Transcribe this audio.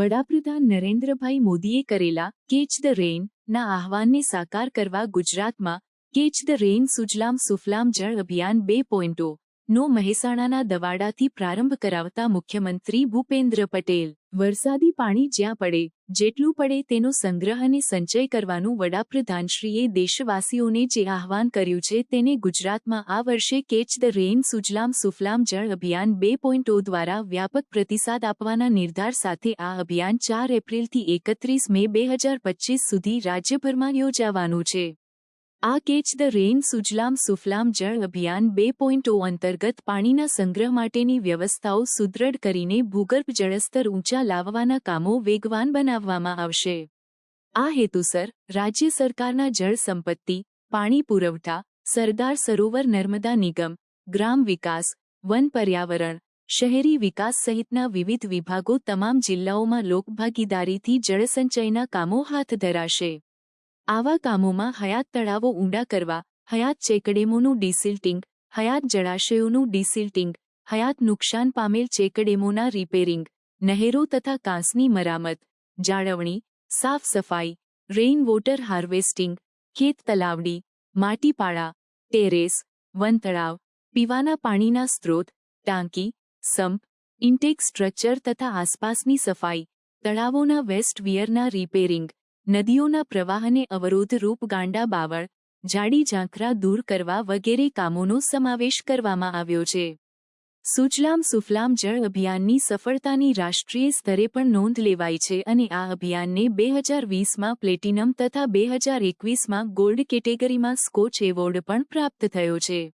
વડાપ્રધાન નરેન્દ્રભાઈ મોદીએ કરેલા કેચ ધ રેન ના આહવાનને સાકાર કરવા ગુજરાતમાં catch the rain Sujalam Sufalam Jal Abhiyan બે પોઈન્ટો નો મહેસાણાના દવાડાથી પ્રારંભ કરાવતા મુખ્યમંત્રી ભૂપેન્દ્ર પટેલ, વરસાદી પાણી જ્યાં પડે, જેટલું પડે તેનો સંગ્રહ અને સંચય કરવાનું વડાપ્રધાનશ્રીએ દેશવાસીઓને જે આહવાન કર્યું છે તેને ગુજરાતમાં આ વર્ષે catch the rain Sujalam Sufalam Jal Abhiyan બે દ્વારા વ્યાપક પ્રતિસાદ આપવાના નિર્ધાર સાથે આ અભિયાન ચાર એપ્રિલથી એકત્રીસ મે બે સુધી રાજ્યભરમાં યોજાવાનું છે. આ catch the rain Sujalam Sufalam Jal Abhiyan બે પોઈન્ટો અંતર્ગત પાણીના સંગ્રહ માટેની વ્યવસ્થાઓ સુદૃઢ કરીને ભૂગર્ભ જળસ્તર ઊંચા લાવવાના કામો વેગવાન બનાવવામાં આવશે. આ હેતુસર રાજ્ય સરકારના જળ સંપત્તિ, પાણી પુરવઠા, સરદાર સરોવર નર્મદા નિગમ, ગ્રામ વિકાસ, વન પર્યાવરણ, શહેરી વિકાસ સહિતના વિવિધ વિભાગો તમામ જિલ્લાઓમાં લોકભાગીદારીથી જળસંચયના કામો હાથ ધરાશે. આવા કામોમાં હયાત તળાવો ઊંડા કરવા, હયાત ચેકડેમોનું ડિસિલ્ટિંગ, હયાત જળાશયોનું ડિસિલ્ટિંગ, હયાત નુકસાન પામેલ ચેકડેમોના રિપેરિંગ, નહેરો તથા કાંસની મરામત, જાળવણી, સાફ સફાઈ રેઇન વોટર હાર્વેસ્ટિંગ ખેત તલાવડી, માટીપાળા ટેરેસ વનતળાવ પીવાના પાણીના સ્ત્રોત, ટાંકી, સંપ ઇન્ટેક સ્ટ્રક્ચર તથા આસપાસની સફાઈ, તળાવોના વેસ્ટ વિયરના રિપેરિંગ નદીઓના પ્રવાહને અવરોધરૂપ ગાંડા બાવળ, જાડી ઝાંખરા દૂર કરવા વગેરે કામોનો સમાવેશ કરવામાં આવ્યો છે. સુજલામ સુફલામ જળ અભિયાનની સફળતાની રાષ્ટ્રીય સ્તરે પણ નોંધ લેવાઈ છે અને આ અભિયાનને બે હજાર વીસમાં પ્લેટિનમ તથા બે હજાર એકવીસમાં ગોલ્ડ કેટેગરીમાં સ્કોચ એવોર્ડ પણ પ્રાપ્ત થયો છે.